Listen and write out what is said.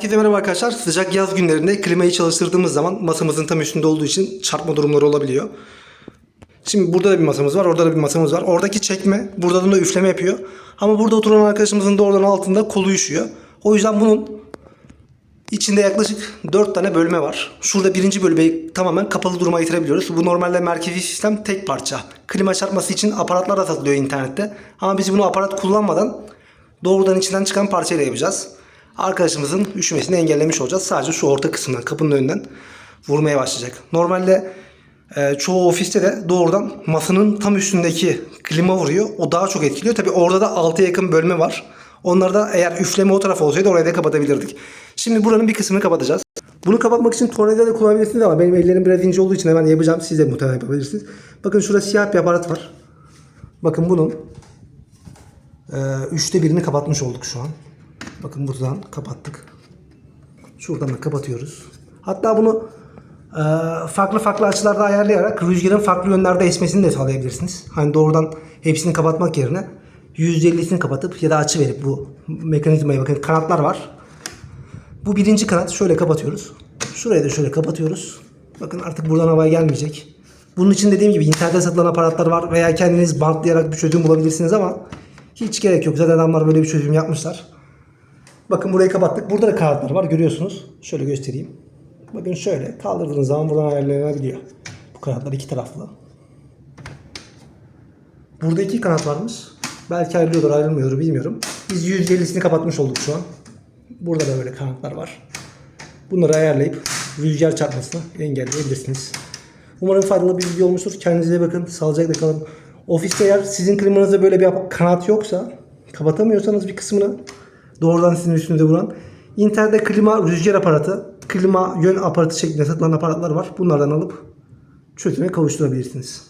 Herkese merhaba arkadaşlar. Sıcak yaz günlerinde klimayı çalıştırdığımız zaman masamızın tam üstünde olduğu için çarpma durumları olabiliyor. Şimdi burada da bir masamız var, orada da bir masamız var. Oradaki çekme, burada da üfleme yapıyor. Ama burada oturan arkadaşımızın da oradan altında kolu üşüyor. O yüzden bunun içinde yaklaşık 4 tane bölme var. Şurada birinci bölmeyi tamamen kapalı duruma getirebiliyoruz. Bu normalde merkezi sistem tek parça. Klima çarpması için aparatlar da satılıyor internette. Ama biz bunu aparat kullanmadan doğrudan içinden çıkan parçayla yapacağız. Arkadaşımızın üşümesini engellemiş olacağız. Sadece şu orta kısmından, kapının önünden vurmaya başlayacak. Normalde e, çoğu ofiste de doğrudan masanın tam üstündeki klima vuruyor. O daha çok etkiliyor. Tabi orada da 6'ya yakın bölme var. Onları da eğer üfleme o tarafa olsaydı orayı da kapatabilirdik. Şimdi buranın bir kısmını kapatacağız. Bunu kapatmak için tornavida da kullanabilirsiniz ama benim ellerim biraz ince olduğu için hemen yapacağım. Siz de muhtemelen yapabilirsiniz. Bakın şurada siyah bir aparat var. Bakın bunun e, üçte birini kapatmış olduk şu an. Bakın buradan kapattık. Şuradan da kapatıyoruz. Hatta bunu e, farklı farklı açılarda ayarlayarak rüzgarın farklı yönlerde esmesini de sağlayabilirsiniz. Hani doğrudan hepsini kapatmak yerine %50'sini kapatıp ya da açı verip bu mekanizmaya bakın kanatlar var. Bu birinci kanat şöyle kapatıyoruz. Şurayı da şöyle kapatıyoruz. Bakın artık buradan hava gelmeyecek. Bunun için dediğim gibi internette satılan aparatlar var veya kendiniz bantlayarak bir çözüm bulabilirsiniz ama hiç gerek yok. Zaten adamlar böyle bir çözüm yapmışlar. Bakın burayı kapattık. Burada da kanatlar var görüyorsunuz. Şöyle göstereyim. Bakın şöyle kaldırdığınız zaman buradan ayarlanabiliyor. Bu kanatlar iki taraflı. Burada iki kanat varmış. Belki ayrılıyordur ayrılmıyordur bilmiyorum. Biz %50'sini kapatmış olduk şu an. Burada da böyle kanatlar var. Bunları ayarlayıp rüzgar çarpmasını engelleyebilirsiniz. Umarım faydalı bir video olmuştur. Kendinize bakın. Sağlıcakla kalın. Ofiste eğer sizin klimanızda böyle bir kanat yoksa kapatamıyorsanız bir kısmını doğrudan sizin üstünüze vuran internette klima rüzgar aparatı, klima yön aparatı şeklinde satılan aparatlar var. Bunlardan alıp çözüme kavuşturabilirsiniz.